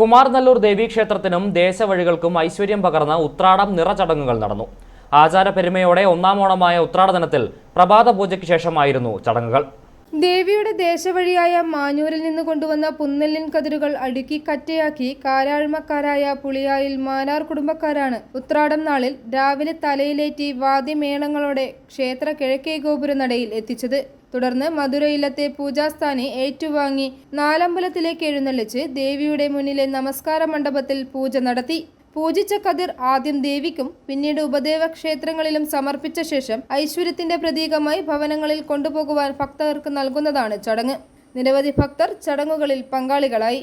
കുമാർനല്ലൂർ ദേവീക്ഷേത്രത്തിനും ദേശവഴികൾക്കും ഐശ്വര്യം പകർന്ന ഉത്രാടം നിറചടങ്ങുകൾ നടന്നു. ആചാരപെരുമയോടെ ഒന്നാം ഓണമായ ഉത്രാടദിനത്തിൽ പ്രഭാത പൂജയ്ക്ക് ശേഷമായിരുന്നു ചടങ്ങുകൾ. ദേവിയുടെ ദേശവഴിയായ മാഞ്ഞൂരിൽ നിന്ന് കൊണ്ടുവന്ന പുന്നെല്ലിൻ കതിരുകൾ അടുക്കി കറ്റയാക്കി കാരാഴ്മക്കാരായ പുളിയായിൽ മാനാർ കുടുംബക്കാരാണ്. ഉത്രാടം നാളിൽ രാവിലെ തലയിലേറ്റി വാദ്യമേളങ്ങളോടെ ക്ഷേത്ര കിഴക്കേ ഗോപുരനടയിൽ എത്തിച്ചത്. തുടർന്ന് മധുരയില്ലത്തെ പൂജാസ്ഥാനെ ഏറ്റുവാങ്ങി നാലമ്പലത്തിലേക്ക് എഴുന്നള്ളിച്ച് ദേവിയുടെ മുന്നിലെ നമസ്കാര മണ്ഡപത്തിൽ പൂജ നടത്തി. പൂജിച്ച കതിർ ആദ്യം ദേവിക്കും പിന്നീട് ഉപദേവ ക്ഷേത്രങ്ങളിലും സമർപ്പിച്ച ശേഷം ഐശ്വര്യത്തിന്റെ പ്രതീകമായി ഭവനങ്ങളിൽ കൊണ്ടുപോകുവാൻ ഭക്തർക്ക് നൽകുന്നതാണ് ചടങ്ങ്. നിരവധി ഭക്തർ ചടങ്ങുകളിൽ പങ്കാളികളായി.